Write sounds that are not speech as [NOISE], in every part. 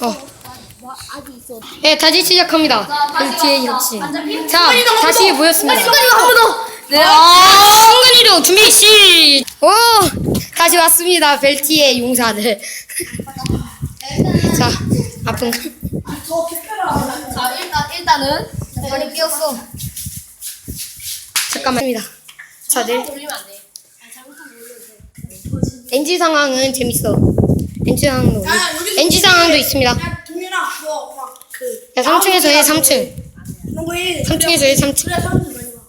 어. 네, 다시 시작합니다. 벨트의 여친. 자, 다시 모였습니다. 한번 더. 네. 아, 순간이동 준비 시. 오, 다시 왔습니다. 벨트의 용사들. 자, 아픈. 자 일단 일단은 다리 끼웠어. 잠깐만입니다. 자, 네. NG 상황은 재밌어. NG 상황도. 야, 여기서 NG 상황도 있습니다. 야, 동민아, 그거 막그 야, 3층에서 해, 3층. 이런 거 해. 3층에서 해, 3층. 그래 사람들 많이 봐.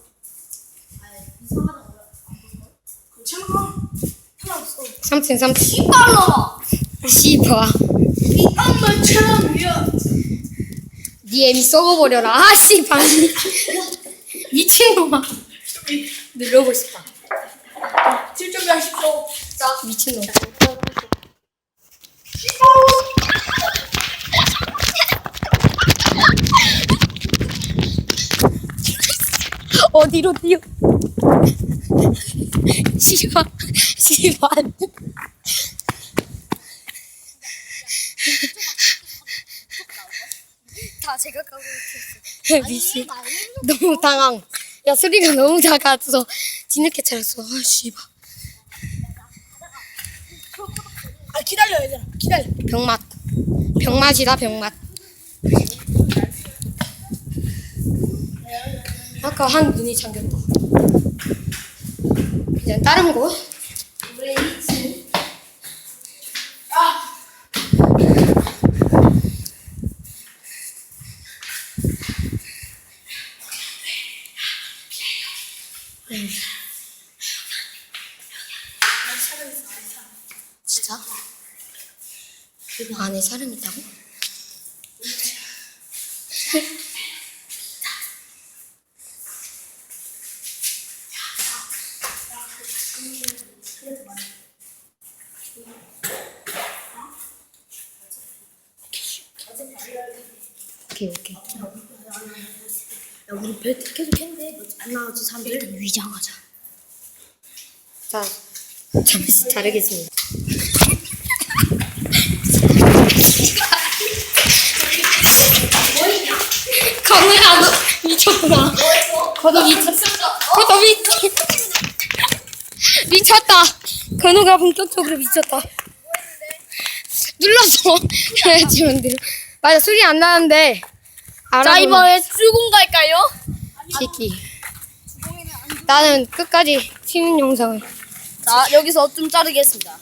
괜찮아. 상관없어. 3층, 3층. 이빨로. 씨바. 이 엄마처럼 위어. 니 애미 썩어버려라. 아, 씨바. 미친놈아. 누르고 싶다. 7.몇 10초. 미친놈. 어디로 뛰어? [LAUGHS] 씨발, 씨발. 다 제가 까고 있었어. 미친. 너무 당황. 야, 소리가 너무 작아서 뒤늦게 찾았어. 아, 씨발. 아 기다려 얘들아. 기다려. 병맛. 병맛이다, 병맛. 아까 한 눈이 잠겼다. 그냥 다른 곳? 진짜? 안에 사람 있다고? 오케이 오케이. 야 우리 벨트 계속 했는데 안 나왔지 사람들. 일단 위장하자. 자 잠시 자르겠습니다. 강우야 너 미쳤구나 미쳤어? 건우 미 미쳤다. 건우가 본격적으로 미쳤다. 눌렀어 해야지만 돼 맞아 소리 안 나는데. 자 이번에 출공 갈까요? 새끼 나는 끝까지 튀는 영상을. 자 여기서 좀 자르겠습니다.